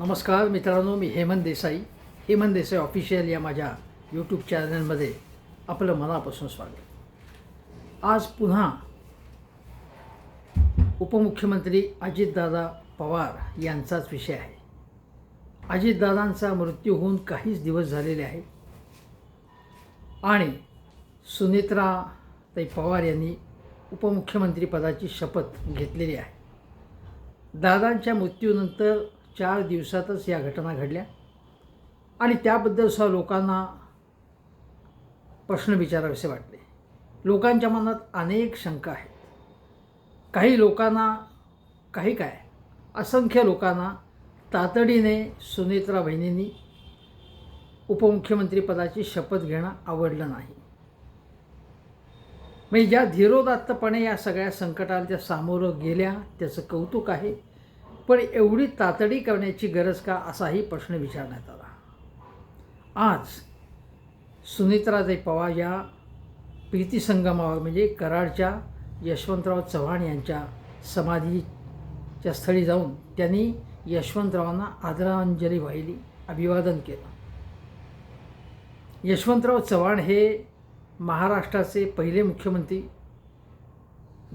नमस्कार मित्रांनो मी हेमंत देसाई. हेमंत देसाई ऑफिशियल या माझ्या यूट्यूब चॅनलमध्ये आपलं मनापासून स्वागत. आज पुन्हा उपमुख्यमंत्री अजितदादा पवार यांचाच विषय आहे. अजितदादांचा मृत्यू होऊन काहीच दिवस झालेले आहेत. आणि सुनेत्रा ताई पवार यांनी उपमुख्यमंत्रीपदाची शपथ घेतलेली आहे. दादांच्या मृत्यूनंतर चार दिवसातच या घटना घडल्या. आणि त्याबद्दल सुद्धा लोकांना प्रश्न विचारावेसे वाटले. लोकांच्या मनात अनेक शंका आहेत. काही लोकांना काही काय असंख्य लोकांना तातडीने सुनेत्रा बहिणींनी उपमुख्यमंत्रीपदाची शपथ घेणं आवडलं नाही. म्हणजे ज्या धीरोदात्तपणे या सगळ्या संकटाला त्या सामोरं गेल्या त्याचं कौतुक आहे. पण एवढी तातडी करण्याची गरज का असाही प्रश्न विचारण्यात आला. आज सुनित्राताई पवार या प्रीतीसंगमावर म्हणजे कराडच्या यशवंतराव चव्हाण यांच्या समाधीच्या स्थळी जाऊन त्यांनी यशवंतरावांना आदरांजली वाहिली अभिवादन केलं. यशवंतराव चव्हाण हे महाराष्ट्राचे पहिले मुख्यमंत्री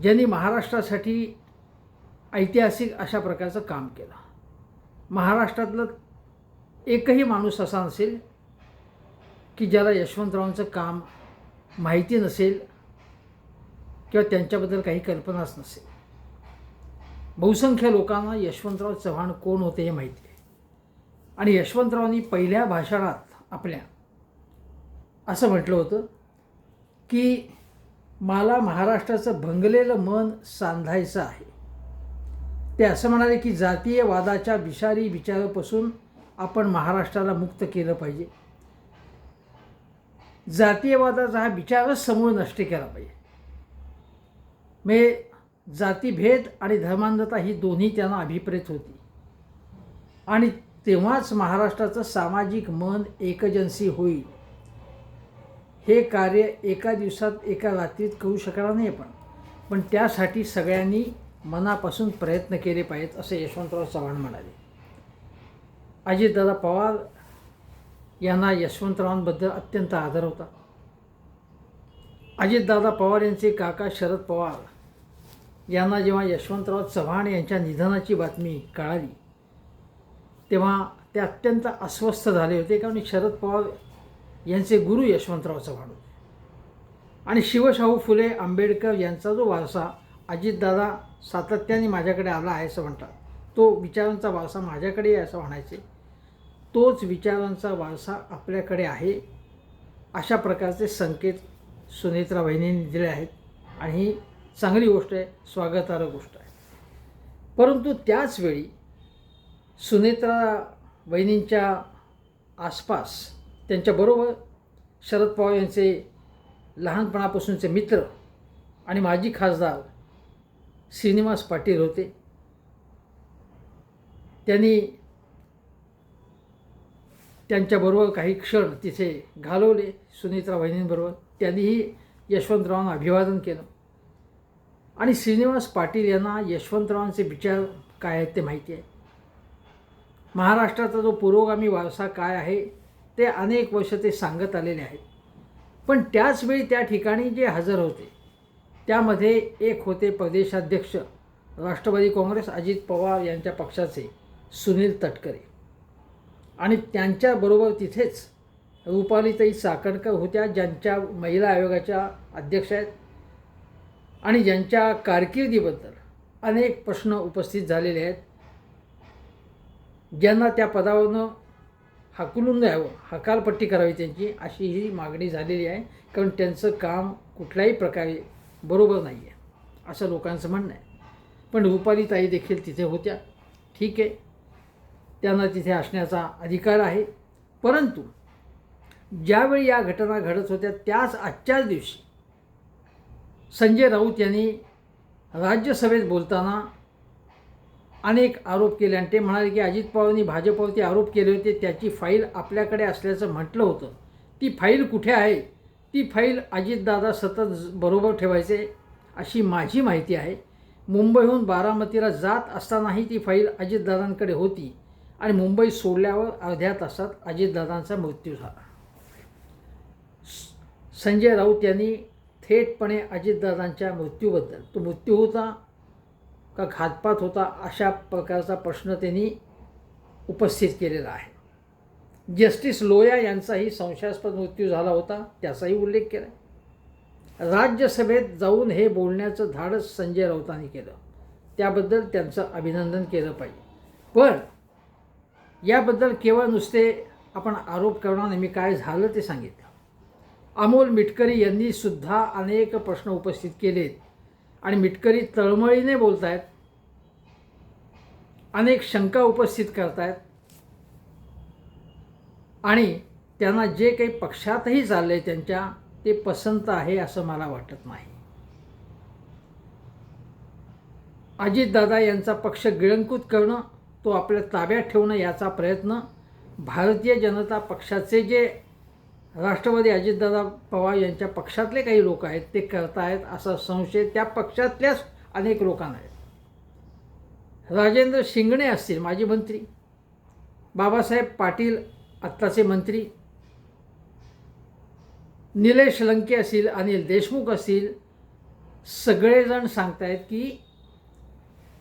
ज्यांनी महाराष्ट्रासाठी ऐतिहासिक अशा प्रकारचं काम केलं. महाराष्ट्रातलं एकही माणूस असा नसेल की ज्याला यशवंतरावांचं काम माहिती नसेल किंवा त्यांच्याबद्दल काही कल्पनाच नसेल. बहुसंख्य लोकांना यशवंतराव चव्हाण कोण होते हे माहिती आहे. आणि यशवंतरावांनी पहिल्या भाषणात आपल्या असं म्हटलं होतं की मला महाराष्ट्राचं भंगलेलं मन सांधायचं आहे. ते असं म्हणाले की जातीय वादाच्या विषारी विचारापासून आपण महाराष्ट्राला मुक्त केलं पाहिजे. जातीयवादाचा हा विचारच समूळ नष्ट केला पाहिजे. म्हणजे जातीभेद आणि धर्मांधता ही दोन्ही त्यांना अभिप्रेत होती. आणि तेव्हाच महाराष्ट्राचं सामाजिक मन एकजन्सी होईल. हे कार्य एका दिवसात एका रात्रीत करू शकणार नाही आपण. पण त्यासाठी सगळ्यांनी मनापासून प्रयत्न केले पाहिजेत असे यशवंतराव चव्हाण म्हणाले. अजितदादा पवार यांना यशवंतरावांबद्दल अत्यंत आदर होता. अजितदादा पवार यांचे काका शरद पवार यांना जेव्हा यशवंतराव चव्हाण यांच्या निधनाची बातमी कळाली तेव्हा ते अत्यंत अस्वस्थ झाले होते कारण शरद पवार यांचे गुरु यशवंतराव चव्हाण होते. आणि शिवशाहू फुले आंबेडकर यांचा जो वारसा अजितदादा सातत्याने माझ्याकडे आला आहे असं म्हणतात. तो विचारांचा वारसा माझ्याकडे आहे असं म्हणायचे. तोच विचारांचा वारसा आपल्याकडे आहे अशा प्रकारचे संकेत सुनेत्रा वहिनींनी दिले आहेत. आणि ही चांगली गोष्ट आहे स्वागतार्ह गोष्ट आहे. परंतु त्याचवेळी सुनेत्रा वहिनींच्या आसपास त्यांच्याबरोबर शरद पवार यांचे लहानपणापासूनचे मित्र आणि माजी खासदार श्रीनिवास पाटील होते. त्यांनी त्यांच्याबरोबर काही क्षण तिथे घालवले सुनित्रा वहिनींबरोबर. त्यांनीही यशवंतरावांना अभिवादन केलं. आणि श्रीनिवास पाटील यांना यशवंतरावांचे विचार काय आहेत ते माहिती आहे. महाराष्ट्राचा जो पुरोगामी वारसा काय आहे ते अनेक वर्ष ते सांगत आलेले आहेत. पण त्याचवेळी त्या ठिकाणी जे हजर होते त्यामध्ये एक होते प्रदेशाध्यक्ष राष्ट्रवादी काँग्रेस अजित पवार यांच्या पक्षाचे सुनील तटकरे. आणि त्यांच्याबरोबर तिथेच रुपालीताई साकणकर होत्या ज्यांच्या महिला आयोगाच्या अध्यक्ष आहेत. आणि ज्यांच्या कारकिर्दीबद्दल अनेक प्रश्न उपस्थित झालेले आहेत. ज्यांना त्या पदावरनं हाकलून द्यावं हकालपट्टी करावी त्यांची अशी ही मागणी झालेली आहे. कारण त्यांचं काम कुठल्याही प्रकारे बरोबर नाही आहे असं लोकांचं म्हणणं आहे. पण रुपालीताई देखील तिथे होत्या. ठीक आहे. त्यांना तिथे असण्याचा अधिकार आहे. परंतु ज्यावेळी या घटना घडत होत्या त्याच आजच्याच दिवशी संजय राऊत यांनी राज्यसभेत बोलताना अनेक आरोप केले आणि ते म्हणाले की अजित पवारांनी भाजपवरती आरोप केले होते त्याची फाईल आपल्याकडे असल्याचं म्हटलं होतं. ती फाईल कुठे आहे? ती फाईल अजितदादा सतत बरोबर ठेवायचे अशी माझी माहिती आहे. मुंबईहून बारामतीला जात असतानाही ती फाईल अजितदादांकडे होती आणि मुंबई सोडल्यावर अर्ध्या तासात अजितदादांचा मृत्यू झाला. स- संजय राऊत यांनी थेटपणे अजितदादांच्या मृत्यूबद्दल तो मृत्यू होता का घातपात होता अशा प्रकारचा प्रश्न त्यांनी उपस्थित केलेला आहे. जस्टिस लोया यांचाही संशयास्पद मृत्यू झाला होता त्याचाही उल्लेख केला राज्यसभेत जाऊन हे बोलण्याचं धाडस संजय राऊतांनी केलं. त्याबद्दल त्यांचं अभिनंदन केलं पाहिजे. पण याबद्दल केवळ नुसते आपण आरोप करणार नाही मी काय झालं ते सांगितलं. अमोल मिटकरी यांनी सुद्धा अनेक प्रश्न उपस्थित केलेत आणि मिटकरी तळमळीने बोलत आहेत अनेक शंका उपस्थित करतायत. आणि त्यांना जे काही पक्षातही चाललंय त्यांच्या ते पसंत आहे असं मला वाटत नाही. अजितदादा यांचा पक्ष गिळंकृत करणं तो आपल्या ताब्यात ठेवणं याचा प्रयत्न भारतीय जनता पक्षाचे जे राष्ट्रवादी अजितदादा पवार यांच्या पक्षातले काही लोक आहेत ते करतायत असा संशय त्या पक्षातल्याच अनेक लोकांना आहेत राजेंद्र शिंगणे असतील माजी मंत्री बाबासाहेब पाटील आत्ताचे मंत्री निलेश लंके असतील अनिल देशमुख असतील सगळेजण सांगतायत की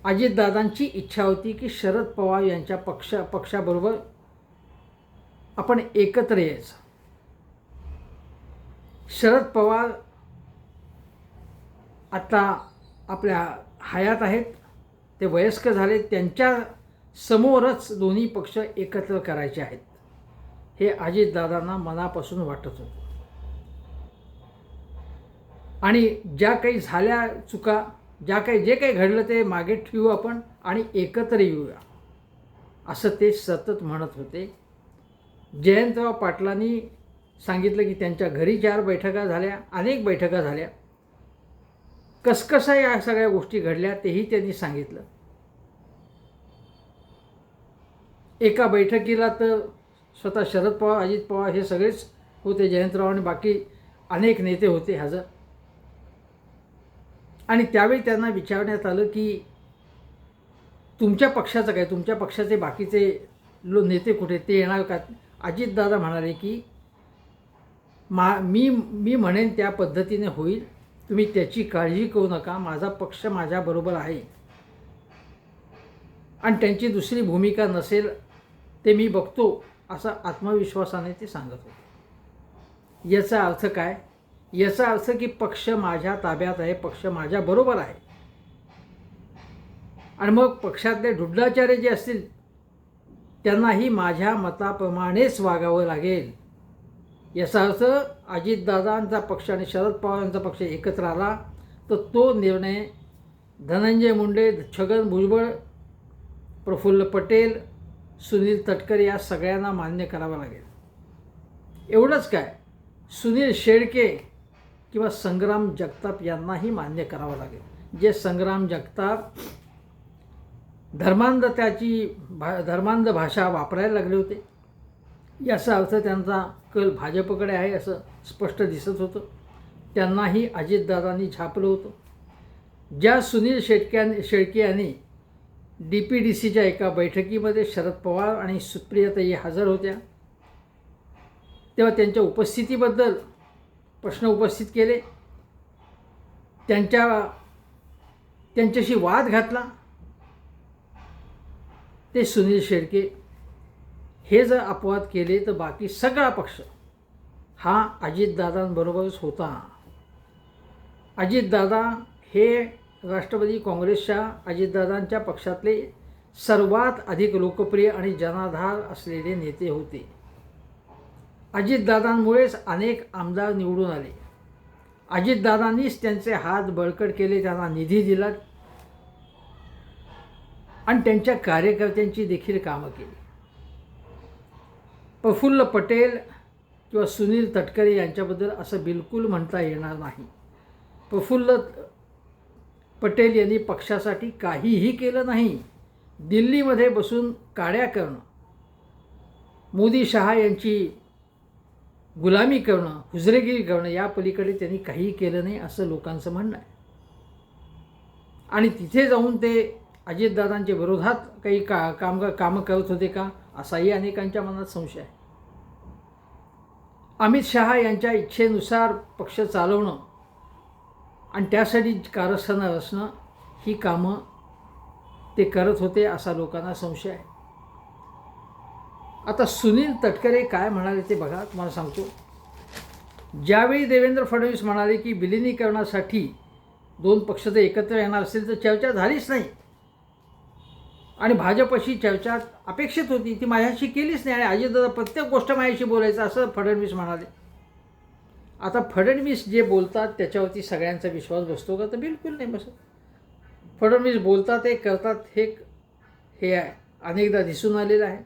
अजितदादांची इच्छा होती की शरद पवार यांच्या पक्ष पक्षाबरोबर आपण एकत्र यायचं. शरद पवार आता आपल्या हयात आहेत. ते वयस्क झाले त्यांच्या समोरच दोन्ही पक्ष एकत्र करायचे आहेत. हे अजितदादांना मनापासून वाटत होतं. आणि ज्या काही झाल्या चुका ज्या काही जे काही घडलं ते मागे ठेवू आपण आणि एकत्र येऊया. असं ते सतत म्हणत होते. जयंतराव पाटलांनी सांगितलं की त्यांच्या घरी चार बैठका झाल्या अनेक बैठका झाल्या. कसकसा या सगळ्या गोष्टी घडल्या तेही त्यांनी सांगितलं. एका बैठकीला तर स्वतः शरद पवार अजित पवार हे सगळेच होते जयंतराव आणि बाकी अनेक नेते होते हजर आणि त्यावेळी त्यांना विचारण्यात आलं की तुमच्या पक्षाचं काय? तुमच्या पक्षाचे बाकीचे लो नेते कुठे? ते येणार का? अजितदादा म्हणाले की मा मी मी म्हणेन त्या पद्धतीने होईल. तुम्ही त्याची काळजी करू नका. माझा पक्ष माझ्याबरोबर आहे. आणि त्यांची दुसरी भूमिका नसेल ते मी बघतो. असा आत्मविश्वासाने ते सांगत होते. याचा अर्थ काय? याचा अर्थ की पक्ष माझ्या ताब्यात आहे पक्ष माझ्याबरोबर आहे. आणि मग पक्षातले ढुड्डाचार्य जे असतील त्यांनाही माझ्या मताप्रमाणेच वागावं लागेल. याचा अर्थ अजितदादांचा पक्ष आणि शरद पवारांचा पक्ष एकत्र आला तर तो निर्णय धनंजय मुंडे छगन भुजबळ प्रफुल्ल पटेल सुनील तटकर या सगळ्यांना मान्य करावं लागेल. एवढंच काय सुनील शेळके किंवा संग्राम जगताप यांनाही मान्य करावं लागेल. जे संग्राम जगताप धर्मांध त्याची भा धर्मांध भाषा वापरायला लागले होते. याचा अर्थ त्यांचा कल भाजपकडे आहे असं स्पष्ट दिसत होतं. त्यांनाही अजितदादांनी छापलं होतं. ज्या सुनील शेटक्या शेळके यांनी डी पी डी सीच्या एका बैठकीमध्ये शरद पवार आणि सुप्रियाताई हजर होत्या. तेव्हा त्यांच्या उपस्थितीबद्दल प्रश्न उपस्थित केले. त्यांच्या त्यांच्याशी वाद घातला. ते सुनील शेळके हे जर अपवाद केले तर बाकी सगळा पक्ष हा अजितदादांबरोबरच होता. अजितदादा हे राष्ट्रवादी काँग्रेसच्या अजितदादांच्या पक्षातले सर्वात अधिक लोकप्रिय आणि जनाधार असलेले नेते होते. अजितदादांमुळेच अनेक आमदार निवडून आले. अजितदादांनीच त्यांचे हात बळकट केले त्यांना निधी दिला आणि त्यांच्या कार्यकर्त्यांची देखील कामं केली. प्रफुल्ल पटेल किंवा सुनील तटकरे यांच्याबद्दल असं बिलकुल म्हणता येणार नाही. प्रफुल्ल पटेल यांनी पक्षासाठी काहीही केलं नाही. दिल्लीमध्ये बसून काड्या करणं मोदी शहा यांची गुलामी करणं हुजरेगिरी करणं या पलीकडे त्यांनी काहीही केलं नाही असं लोकांचं म्हणणं आहे. आणि तिथे जाऊन ते अजितदादांच्या विरोधात काही का काम कामं करत होते का असाही अनेकांच्या मनात संशय आहे. अमित शहा यांच्या इच्छेनुसार पक्ष चालवणं आणि त्यासाठी कारस्थानं असणं ही कामं ते करत होते असा लोकांना संशय आहे. आता सुनील तटकरे काय म्हणाले ते बघा तुम्हाला सांगतो. ज्यावेळी देवेंद्र फडणवीस म्हणाले की विलिनीकरणासाठी दोन पक्ष जर एकत्र येणार असेल तर चर्चा झालीच नाही. आणि भाजपशी चर्चा अपेक्षित होती ती माझ्याशी केलीच नाही. आणि अजितदादा प्रत्येक गोष्ट माझ्याशी बोलायचं असं फडणवीस म्हणाले. आता फडणवीस जे बोलतात त्याच्यावरती सगळ्यांचा विश्वास बसतो का? तर बिलकुल नाही बसत. फडणवीस बोलतात हे करतात हे हे आहे अनेकदा दिसून आलेलं आहे.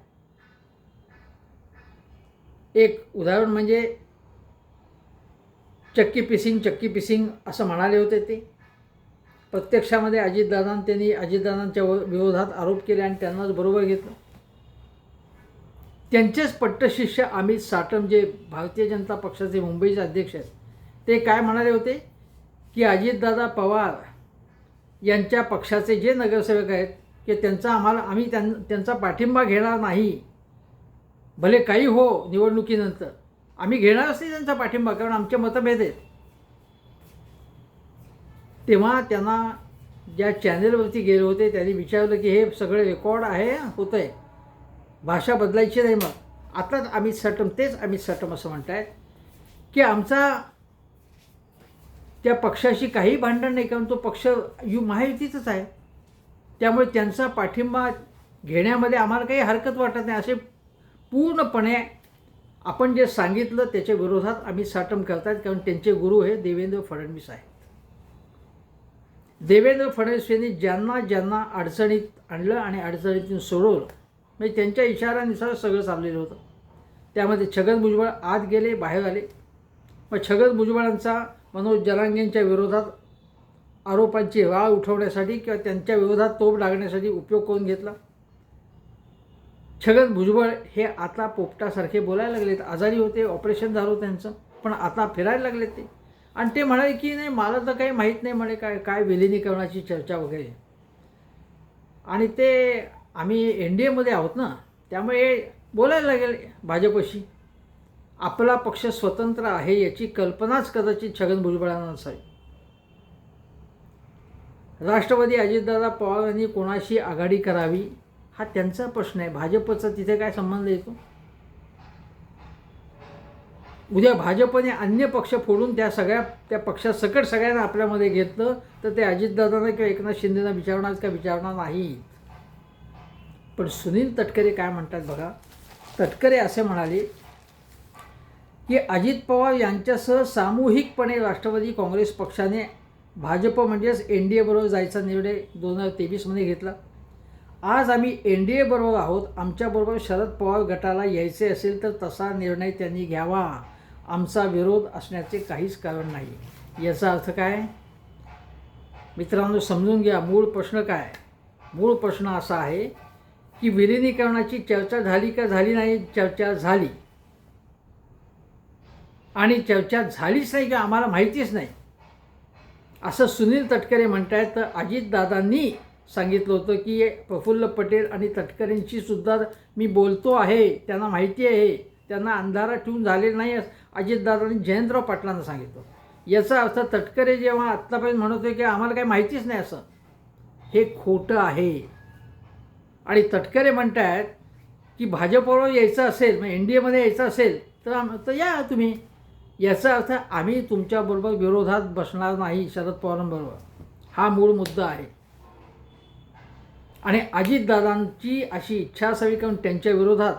एक उदाहरण म्हणजे चक्की पिसिंग चक्की पिसिंग असं म्हणाले होते ते. प्रत्यक्षामध्ये अजितदादां त्यांनी अजितदादांच्या व- विरोधात आरोप केले आणि त्यांनाच बरोबर घेतलं. त्यांचेच पट्टशिष्य अमित साटम जे भारतीय जनता पक्षाचे मुंबईचे अध्यक्ष आहेत ते काय म्हणाले होते? की अजितदादा पवार यांच्या पक्षाचे जे नगरसेवक आहेत की त्यांचा आम्हाला आम्ही त्यां त्यांचा पाठिंबा घेणार नाही. भले काही हो निवडणुकीनंतर आम्ही घेणारच नाही त्यांचा पाठिंबा कारण आमचे मतभेद आहेत. तेव्हा त्यांना ज्या चॅनेलवरती गेले होते त्यांनी विचारलं की हे सगळे रेकॉर्ड आहे होतं आहे भाषा बदलायची नाही मग. आताच आम्ही सटम तेच आम्ही सटम असं म्हणतायत की आमचा त्या पक्षाशी काही भांडण नाही कारण तो पक्ष यु महायुतीचाच आहे. त्यामुळे त्यांचा पाठिंबा घेण्यामध्ये आम्हाला काही हरकत वाटत नाही. असे पूर्णपणे आपण जे सांगितलं त्याच्या विरोधात आम्ही साटम करतात कारण त्यांचे गुरु हे देवेंद्र फडणवीस आहेत. देवेंद्र फडणवीस यांनी ज्यांना ज्यांना अडचणीत आणलं आणि अडचणीतून सोडवलं म्हणजे त्यांच्या इशाऱ्यानुसार सगळं चाललेलं होतं. त्यामध्ये छगन भुजबळ आत गेले बाहेर आले. मग छगन भुजबळांचा मनोज जरांगेंच्या विरोधात आरोपांची वाळ उठवण्यासाठी किंवा त्यांच्या विरोधात तोप डागण्यासाठी उपयोग करून घेतला. छगन भुजबळ हे आता पोपटासारखे बोलायला लागलेत. आजारी होते ऑपरेशन झालं होतं त्यांचं पण आता फिरायला लागलेत ते. आणि ते म्हणाले की नाही मला तर काही माहीत नाही म्हणे काय काय विलिनीकरणाची चर्चा वगैरे. आणि ते आम्ही एन डी एमध्ये आहोत ना त्यामुळे बोलायला लागेल भाजपशी. आपला पक्ष स्वतंत्र आहे याची कल्पनाच कदाचित छगन भुजबळांना नसावी. राष्ट्रवादी अजितदादा पवार यांनी कोणाशी आघाडी करावी हा त्यांचा प्रश्न आहे. भाजपचा तिथे काय संबंध येतो उद्या भाजपने अन्य पक्ष फोडून त्या सगळ्या त्या पक्षासकट सगळ्यांना आपल्यामध्ये घेतलं तर ते अजितदादांना किंवा एकनाथ शिंदेना विचारणार का? विचारणार नाही. पण सुनील तटकरे काय म्हणतात बघा? तटकरे असे म्हणाले की अजित पवार यांच्यासह सामूहिकपणे राष्ट्रवादी काँग्रेस पक्षाने भाजप म्हणजेच एन डी एबरोबर जायचा निर्णय दोन हजार तेवीसमध्ये घेतला. आज आम्ही एन डी एबरोबर आहोत आमच्याबरोबर शरद पवार गटाला यायचे असेल तर तसा निर्णय त्यांनी घ्यावा. आमचा विरोध असण्याचे काहीच कारण नाही. याचा अर्थ काय? मित्रांनो समजून घ्या मूळ प्रश्न काय? मूळ प्रश्न असा आहे की विलिनीकरणाची चर्चा झाली का झाली नाही चर्चा झाली. आणि चर्चा झालीच नाही का आम्हाला माहितीच नाही. असं सुनील तटकरे म्हणतायत तर अजितदादांनी सांगितलं होतं की प्रफुल्ल पटेल आणि तटकरेंशी सुद्धा मी बोलतो आहे त्यांना माहिती आहे त्यांना अंधारा ठेवून झालेलं नाही अजितदादांनी जयंतराव पाटलांना सांगितलं याचा अर्थ तटकरे जेव्हा आत्तापर्यंत म्हणत होते की आम्हाला काही माहितीच नाही असं हे खोटं आहे. आणि तटकरे म्हणत आहेत की भाजपवर यायचं असेल मग एन डी एमध्ये यायचं असेल तर आम तर या तुम्ही. याचा अर्थ आम्ही तुमच्याबरोबर विरोधात बसणार नाही शरद पवारांबरोबर हा मूळ मुद्दा आहे. आणि अजितदादांची अशी इच्छा असावी कारण त्यांच्या विरोधात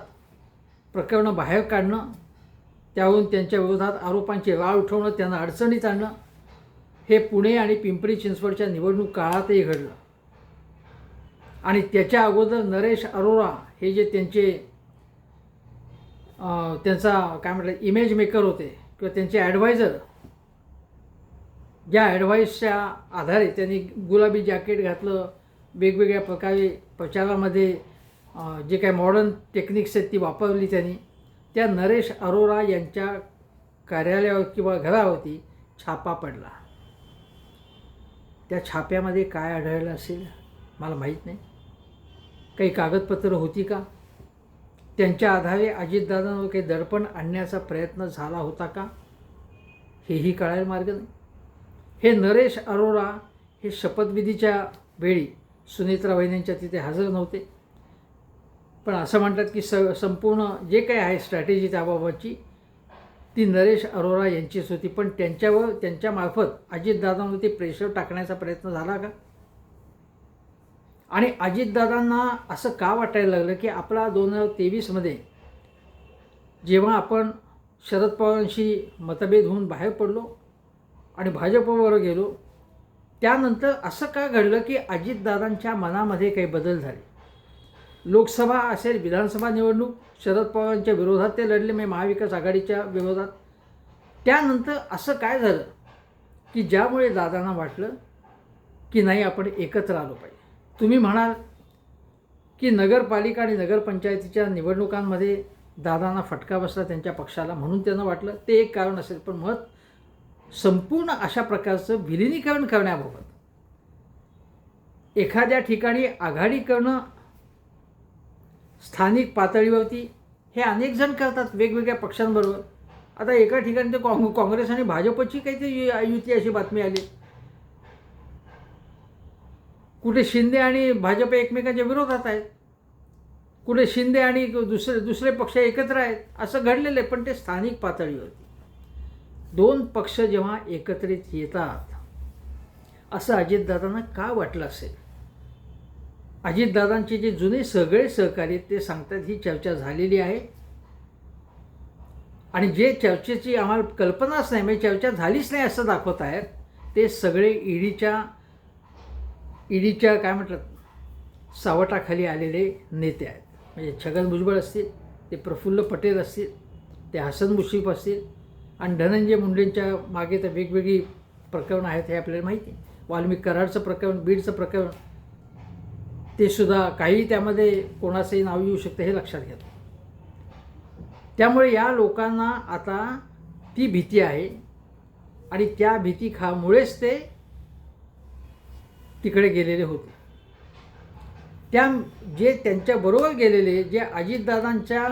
प्रकरणं बाहेर काढणं त्यावरून त्यांच्या विरोधात आरोपांची राळ उठवणं त्यांना अडचणीत आणणं हे पुणे आणि पिंपरी चिंचवडच्या निवडणूक काळातही घडलं. आणि त्याच्या अगोदर नरेश अरोरा हे जे त्यांचे त्यांचा काय म्हटलं इमेज मेकर होते किंवा त्यांचे ॲडवायझर ज्या ॲडवाईसच्या आधारे त्यांनी गुलाबी जॅकेट घातलं वेगवेगळ्या प्रकारे प्रचारामध्ये जे काही मॉडर्न टेक्निक्स आहेत ती वापरली त्यांनी. त्या नरेश अरोरा यांच्या कार्यालयावर किंवा घरावरती छापा पडला. त्या छाप्यामध्ये काय आढळलं असेल मला माहीत नाही. काही कागदपत्रं होती का? त्यांच्या आधारे अजितदादांवर काही दडपण आणण्याचा प्रयत्न झाला होता का? हेही कळायला मार्ग नाही. हे नरेश अरोरा हे शपथविधीच्या वेळी सुनेत्रा वहिनींच्या तिथे हजर नव्हते. पण असं म्हणतात की स संपूर्ण जे काही आहे स्ट्रॅटेजी त्याबाबतची ती नरेश अरोरा यांचीच होती. पण त्यांच्यावर त्यांच्यामार्फत अजितदादांवरती प्रेशर टाकण्याचा प्रयत्न झाला का? आणि अजितदादांना असं का वाटायला लागलं की आपला दोन हजार तेवीसमध्ये जेव्हा आपण शरद पवारांशी मतभेद होऊन बाहेर पडलो आणि भाजपवर गेलो त्यानंतर असं का घडलं की अजितदादांच्या मनामध्ये काही बदल झाले? लोकसभा असेल विधानसभा निवडणूक शरद पवारांच्या विरोधात ते लढले म्हणजे महाविकास आघाडीच्या विरोधात. त्यानंतर असं काय झालं की ज्यामुळे दादांना वाटलं की नाही आपण एकत्र आलो पाहिजे? तुम्ही म्हणाल की नगरपालिका आणि नगरपंचायतीच्या निवडणुकांमध्ये दादांना फटका बसला त्यांच्या पक्षाला म्हणून त्यांना वाटलं. ते एक कारण असेल पण मत संपूर्ण अशा प्रकारचं विलिनीकरण करण्याबाबत एखाद्या ठिकाणी आघाडी करणं स्थानिक पातळीवरती हे अनेक जण करतात वेगवेगळ्या पक्षांबरोबर. आता एका ठिकाणी ते काँग काँग्रेस आणि भाजपची काहीतरी यु- युती अशी बातमी आली. कुठे शिंदे आणि भाजप एकमेकांच्या विरोधात आहेत. कुठे शिंदे आणि दुसरे दुसरे पक्ष एकत्र आहेत. असं घडलेलं आहे पण ते स्थानिक पातळीवरती दोन पक्ष जेव्हा एकत्रित येतात असं अजितदादांना का वाटलं असेल? अजितदादांचे जे जुने सगळे सहकारी आहेत ते सांगतात ही चर्चा झालेली आहे. आणि जे चर्चेची आम्हाला कल्पनाच नाही म्हणजे चर्चा झालीच नाही असं दाखवत आहेत ते सगळे ईडीच्या ईडीच्या काय म्हटलं सावटाखाली आलेले नेते आहेत. म्हणजे छगन भुजबळ असतील ते प्रफुल्ल पटेल असतील ते हसन मुश्रीफ असतील आणि धनंजय मुंडेंच्या मागे तर वेगवेगळी प्रकरणं आहेत हे आपल्याला माहिती आहे. वाल्मिक कराडचं प्रकरण बीडचं प्रकरण ते सुद्धा काही त्यामध्ये कोणाचंही नाव येऊ शकतं हे लक्षात घ्या त्यामुळे या लोकांना आता ती भीती आहे आणि त्या भीती खामुळेच ते तिकडे गेलेले होते. त्या जे त्यांच्याबरोबर गेलेले जे अजितदादांच्या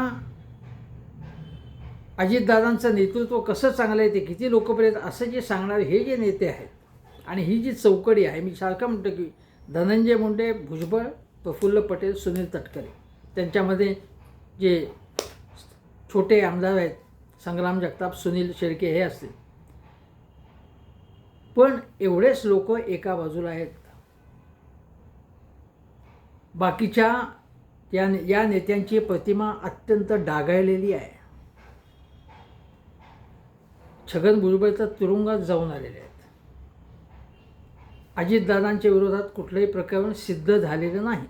अजितदादांचं नेतृत्व कसं चांगलं आहे ते किती लोकप्रिय असं जे सांगणारे हे जे नेते आहेत आणि ही जी चौकडी आहे मी सारखं म्हणतो की धनंजय मुंडे भुजबळ प्रफुल्ल पटेल सुनील तटकरे त्यांच्यामध्ये जे छोटे आमदार आहेत संग्राम जगताप सुनील शेळके हे असतील. पण एवढेच लोक एका बाजूला आहेत बाकीच्या या या नेत्यांची प्रतिमा अत्यंत डागाळलेली आहे. छगन भुजबळ तर तुरुंगात जाऊन आलेले आहेत. अजितदादांच्या विरोधात कुठलंही प्रकरण सिद्ध झालेलं नाही.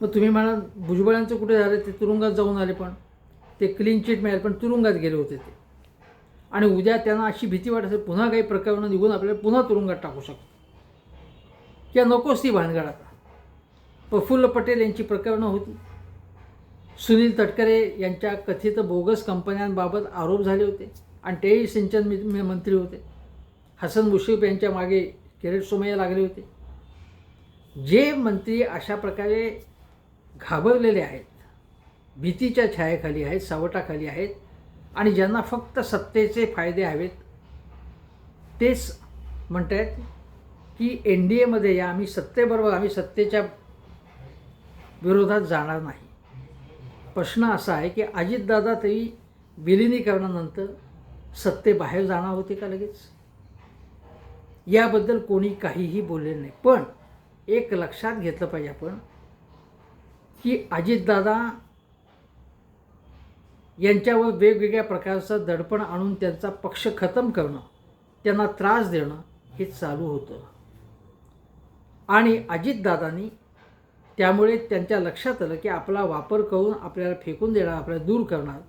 मग तुम्ही म्हणाल भुजबळांचं कुठे झालं? ते तुरुंगात जाऊन आले पण. ते क्लीन चिट मिळाले पण तुरुंगात गेले होते ते. आणि उद्या त्यांना अशी भीती वाटत असेल पुन्हा काही प्रकरणं निघून आपल्याला पुन्हा तुरुंगात टाकू शकतो. किंवा नकोच ती भानगड आता प्रफुल्ल पटेल यांची प्रकरणं होती. सुनील तटकरे यांच्या कथित बोगस कंपन्यांबाबत आरोप झाले होते आणि तेही सिंचन मंत्री होते. हसन मुश्रीफ यांच्या मागे किरीट सोमय्या लागले होते. जे मंत्री अशा प्रकारे घाबरलेले आहेत भीतीच्या छायाखाली आहेत सावटाखाली आहेत आणि ज्यांना फक्त सत्तेचे फायदे हवेत तेच म्हणत आहेत की एन डी एमध्ये या आम्ही सत्तेबरोबर आम्ही सत्तेच्या विरोधात जाणार नाही. प्रश्न असा आहे की अजितदादा तरी विलिनीकरणानंतर सत्तेबाहेर जाणार होते का लगेच? याबद्दल कोणी काहीही बोलले नाही. पण एक लक्षात घेतलं पाहिजे आपण की अजितदादा यांच्यावर वेगवेगळ्या प्रकारचं दडपण आणून त्यांचा पक्ष खतम करणं त्यांना त्रास देणं हे चालू होतं. आणि अजितदादांनी त्यामुळे त्यांच्या लक्षात आलं की आपला वापर करून आपल्याला फेकून देणार आपल्याला दूर करणार.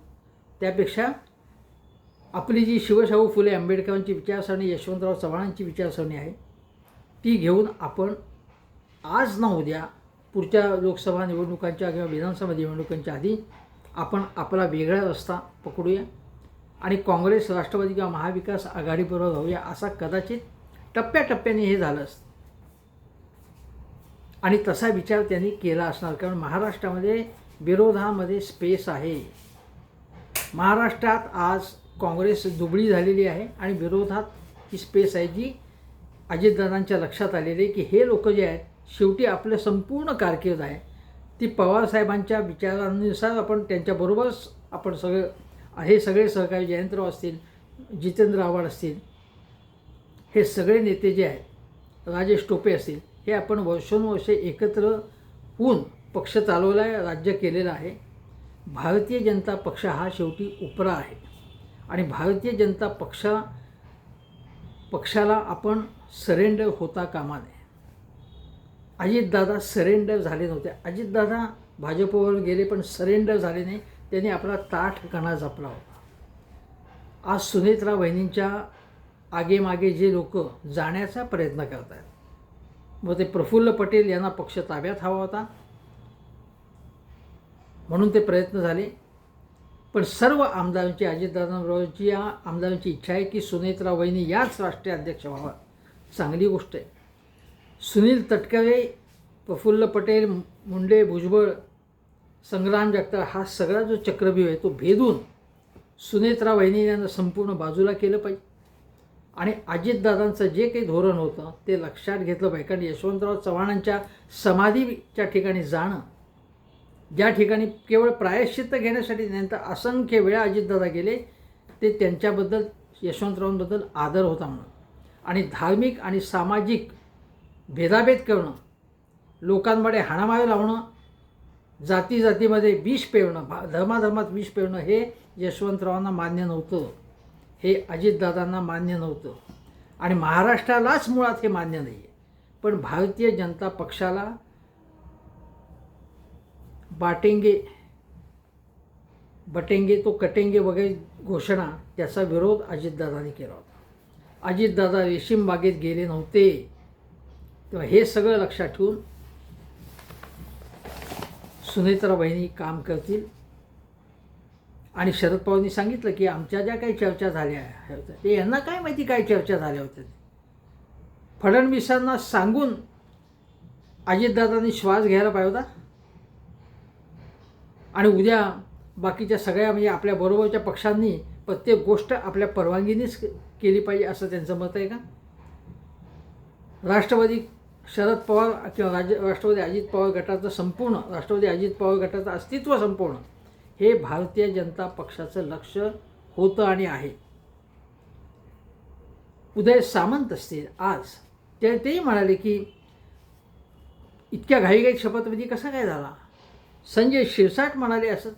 त्यापेक्षा आपली जी शिवशाहू फुले आंबेडकरांची विचारसरणी यशवंतराव चव्हाणांची विचारसरणी आहे ती घेऊन आपण आज ना उद्या पुढच्या लोकसभा निवडणुकांच्या किंवा विधानसभा निवडणुकांच्या आधी आपण आपला वेगळा रस्ता पकडूया आणि काँग्रेस राष्ट्रवादी किंवा महाविकास आघाडीबरोबर राहूया असा कदाचित टप्प्याटप्प्याने हे झालं असतं. आणि तसा विचार त्यांनी केला असणार कारण महाराष्ट्रामध्ये विरोधामध्ये स्पेस आहे. महाराष्ट्रात आज काँग्रेस दुबळी झालेली आहे आणि विरोधात ही स्पेस आहे जी अजितदादांच्या लक्षात आलेली आहे की हे लोक जे आहेत शेवटी आपलं संपूर्ण कारकीर्द आहे. ती पवारसाहेबांच्या विचारांनुसार आपण त्यांच्याबरोबरच आपण सगळं हे सगळे सहकारी जयंतराव असतील जितेंद्र आव्हाड असतील हे सगळे नेते जे आहेत राजेश टोपे असतील हे आपण वर्षोनुवर्षे एकत्र होऊन पक्ष चालवला आहे राज्य केलेलं आहे. भारतीय जनता पक्ष हा शेवटी उपरा आहे. आणि भारतीय जनता पक्षा पक्षाला आपण सरेंडर होता कामा नये. अजितदादा सरेंडर झाले नव्हते. अजितदादा भाजपवर गेले पण सरेंडर झाले नाही. त्यांनी आपला ताठ कणा जपला होता. आज सुनेत्रा वहिनींच्या आगेमागे जे लोक जाण्याचा प्रयत्न करत आहेत मग ते प्रफुल्ल पटेल यांना पक्ष ताब्यात हवा होता. म्हणून ते प्रयत्न झाले. पण सर्व आमदारांची अजितदादांबरोबरची या आमदारांची इच्छा आहे की सुनेत्रा वहिनी याच राष्ट्रीय अध्यक्ष व्हावा. चांगली गोष्ट आहे. सुनील तटकरे प्रफुल्ल पटेल मुंडे भुजबळ संग्राम जगताळ हा सगळा जो चक्रव्यूह आहे तो भेदून सुनेत्रा वहिनी यांना संपूर्ण बाजूला केलं पाहिजे. आणि अजितदादांचं जे काही धोरण होतं ते लक्षात घेतलं पाहिजे. कारण यशवंतराव चव्हाणांच्या समाधीच्या ठिकाणी जाणं ज्या ठिकाणी केवळ प्रायश्चित्त घेण्यासाठी नंतर असंख्य वेळा अजितदादा गेले ते त्यांच्याबद्दल यशवंतरावांबद्दल आदर होता म्हणून. आणि धार्मिक आणि सामाजिक भेदाभेद करणं लोकांमध्ये हाणामाय लावणं जाती जातीमध्ये विष पेवणं भा धर्माधर्मात विष पेवणं हे यशवंतरावांना मान्य नव्हतं. हे अजितदादांना मान्य नव्हतं. आणि महाराष्ट्रालाच मुळात हे मान्य नाही आहे पण भारतीय जनता पक्षाला बाटेंगे बटेंगे तो कटेंगे वगैरे घोषणा त्याचा विरोध अजितदादांनी केला होता. अजितदादा रेशीम बागेत गेले नव्हते. तेव्हा हे सगळं लक्षात ठेवून सुनेत्रा बहिणी काम करतील. आणि शरद पवारांनी सांगितलं की आमच्या ज्या काही चर्चा झाल्या होत्या ते यांना काय माहिती काय चर्चा झाल्या होत्या? फडणवीसांना सांगून अजितदादांनी श्वास घ्यायला पाहिजे होता? आणि उद्या बाकीच्या सगळ्या म्हणजे आपल्या बरोबरच्या पक्षांनी प्रत्येक गोष्ट आपल्या परवानगीनेच केली पाहिजे असं त्यांचं मत आहे का? राष्ट्रवादी शरद पवार किंवा राज्य राष्ट्रवादी अजित पवार गटाचं संपूर्ण राष्ट्रवादी अजित पवार गटाचं अस्तित्व संपूर्ण हे भारतीय जनता पक्षाचं लक्ष होतं आणि आहे. उदय सामंत असतील आज ते तेही म्हणाले की इतक्या घाईघाईत शपथविधी कसा काय झाला? संजय शिरसाट म्हणाले असंच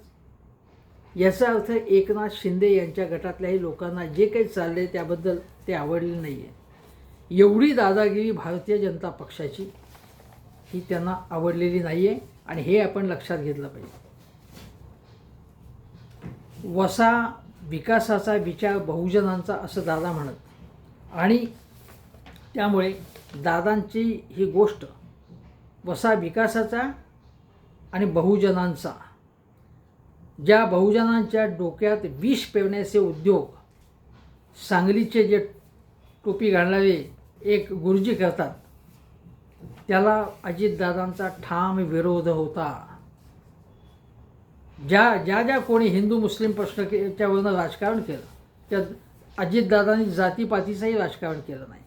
याचा अर्थ एकनाथ शिंदे यांच्या गटातल्याही लोकांना जे काही चालले त्याबद्दल ते आवडले नाही आहे एवढी दादागिरी भारतीय जनता पक्षाची ही त्यांना आवडलेली नाही आहे आणि हे आपण लक्षात घेतलं पाहिजे. वसा विकासाचा विचार बहुजनांचा असं दादा म्हणत. आणि त्यामुळे दादांची ही गोष्ट वसा विकासाचा आणि बहुजनांचा. ज्या बहुजनांच्या डोक्यात विष पेवण्याचे उद्योग सांगलीचे जे टोपी घालणारे एक गुरुजी करतात त्याला अजितदादांचा ठाम विरोध होता. ज्या ज्या ज्या कोणी हिंदू मुस्लिम प्रश्नाच्यावरनं राजकारण केलं त्या अजितदादांनी जातीपातीचंही राजकारण केलं नाही.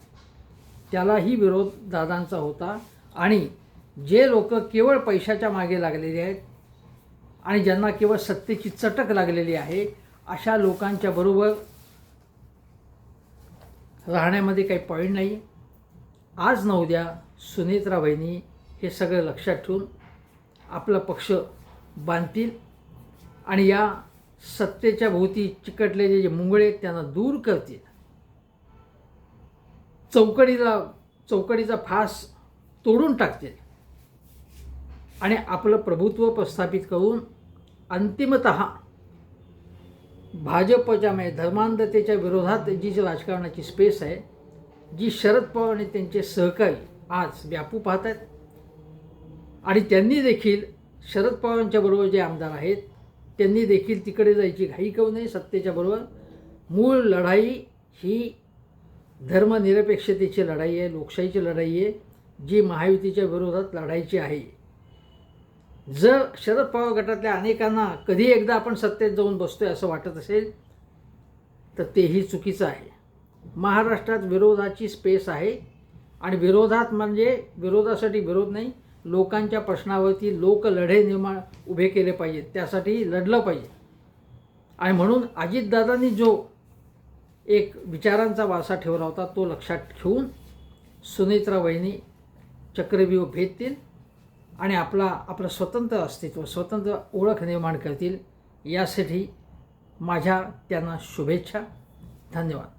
त्यालाही विरोध दादांचा होता आणि जे लोक केवळ पैशाच्या मागे लागलेले आहेत आणि ज्यांना केवळ सत्तेची चटक लागलेली आहे अशा लोकांच्या बरोबर राहण्यामध्ये काही पॉईंट नाही. आज न उद्या सुनेत्रा बहिणी हे सगळं लक्षात ठेवून आपला पक्ष बांधतील. आणि या सत्तेच्या भोवती चिकटलेले जे मुंगळे त्यांना दूर करतील. चौकडीला चौकडीचा फास तोडून टाकतील. आणि आपलं प्रभुत्व प्रस्थापित करून अंतिमत भाजपच्या म्हणजे धर्मांधतेच्या विरोधात जी जी राजकारणाची स्पेस आहे जी शरद पवार आणि त्यांचे सहकारी आज व्यापू पाहत आहेत आणि त्यांनी देखील शरद पवारांच्या बरोबर जे आमदार आहेत त्यांनी देखील तिकडे जायची घाई करू नये सत्तेच्या बरोबर. मूळ लढाई ही धर्मनिरपेक्षतेची लढाई आहे लोकशाहीची लढाई आहे जी महायुतीच्या विरोधात लढायची आहे. जर शरद पवार गटातल्या अनेकांना कधी एकदा आपण सत्तेत जाऊन बसतोय असं वाटत असेल तर तेही चुकीचं आहे. महाराष्ट्रात विरोधाची स्पेस आहे आणि विरोधात म्हणजे विरोधासाठी विरोध नाही लोकांच्या प्रश्नावरती लोक लढे निर्माण उभे केले पाहिजेत त्यासाठी लढलं पाहिजे. आणि म्हणून अजितदादांनी जो एक विचारांचा वारसा ठेवला होता तो लक्षात ठेवून सुनेत्रा वहिनी चक्रव्यूह भेटतील आणि आपला आपलं स्वतंत्र अस्तित्व स्वतंत्र ओळख निर्माण करतील. यासाठी माझ्या त्यांना शुभेच्छा. धन्यवाद.